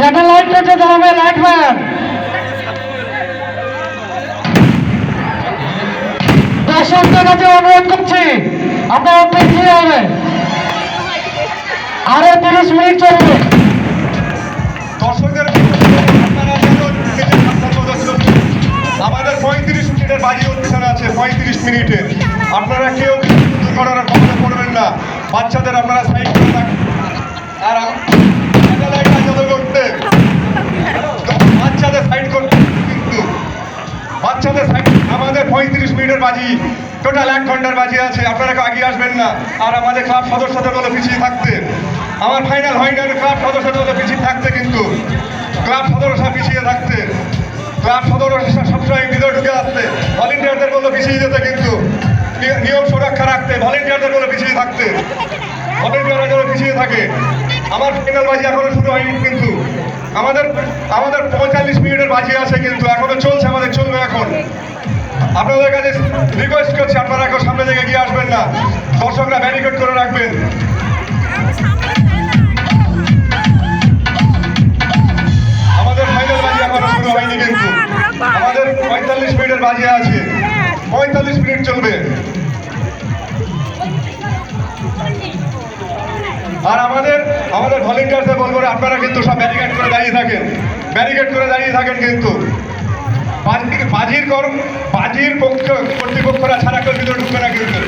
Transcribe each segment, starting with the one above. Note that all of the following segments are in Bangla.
স্যাটেলাইট নিচে দাঁড়াবে লাইটম্যান। দর্শকদের কাছে অনুরোধ করছি, আপনারা পিছিয়ে হবে আরও তিরিশ মিনিট চলবে। দর্শকদের আমাদের পঁয়ত্রিশ মিনিটের বাজি অনুষ্ঠান আছে, পঁয়ত্রিশ মিনিটের আপনারা কেউ দুর্ঘটনার খবরে পড়বেন না। বাচ্চাদের আপনারা সাইড করে আর স্যাটেলাইটটা করতে। বাচ্চাদের সাইড করতে কিন্তু। বাচ্চাদের সাইড আমাদের পঁয়ত্রিশ মিনিটের বাজি। টোটাল এক ঘণ্টার বাজি আছে। আপনারা আগিয়ে আসবেন না। আর আমাদের ক্লাব সদস্যদের বলে পিছিয়ে থাকতে। আমার ফাইনাল হয় না ক্লাব সদস্যদের বলে পিছিয়ে থাকতে কিন্তু। ক্লাব সদস্য পিছিয়ে থাকতে। ক্লাব সদস্য সবসময় ভিতরে ঢুকে আসতে। ভলেন্টিয়ারদের বলে পিছিয়ে যেতে কিন্তু। নিয়ম সুরক্ষা রাখতে। ভলেন্টিয়ারদের বলে পিছিয়ে থাকতে। ভলেন্টিয়াররা যেন পিছিয়ে থাকে। আমার ফাইনাল বাজি এখনও শুরু হয়নি কিন্তু। আমাদের আমাদের পঁয়তাল্লিশ মিনিটের বাজি আছে কিন্তু, এখনও চলছে আমাদের চলবে এখন। আপনাদের কাছে রিকোয়েস্ট করছি, আপনারা এখন সামনে থেকে এগিয়ে আসবেন না। দর্শকরা ব্যারিকেড করে রাখবেন। আমাদের ফাইনাল বাজি এখনও শুরু হয়নি কিন্তু। আমাদের পঁয়তাল্লিশ মিনিটের বাজি আছে। পঁয়তাল্লিশ মিনিট চলবে। আর আমাদের আমাদের ভলেন্টিয়ারদের বলব আপনারা কিন্তু সব ব্যারিকেড করে দাঁড়িয়ে থাকেন। ব্যারিকেড করে দাঁড়িয়ে থাকেন কিন্তু। বাজি- বাজির কর্ম বাজির পক্ষ কর্তৃপক্ষরা ছাড়া কেউ ভিতরে ঢুকবে না কিন্তু।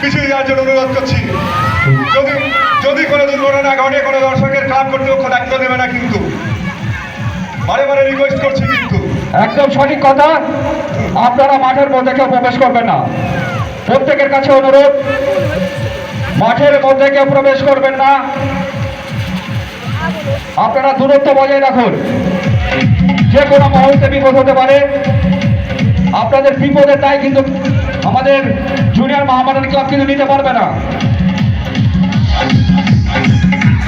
পিছিয়ে যাওয়ার জন্য অনুরোধ করছি। যদি যদি কোনো দুর্ঘটনা ঘটে, কোনো দর্শকের ক্লাব কর্তৃপক্ষ দায়িত্ব নেবে না কিন্তু। বারে বারে রিকোয়েস্ট করছি কিন্তু। একদম সঠিক কথা। আপনারা মাঠের মধ্যে কেউ প্রবেশ করবেন না। প্রত্যেকের কাছে অনুরোধ, মাঠের মধ্যে কেউ প্রবেশ করবেন না। আপনারা দূরত্ব বজায় রাখুন। যে কোনো মুহূর্তে বিপদ হতে পারে। আপনাদের বিপদের দায় কিন্তু আমাদের জুনিয়র মহামারান ক্লাব কিন্তু নিতে পারবে না।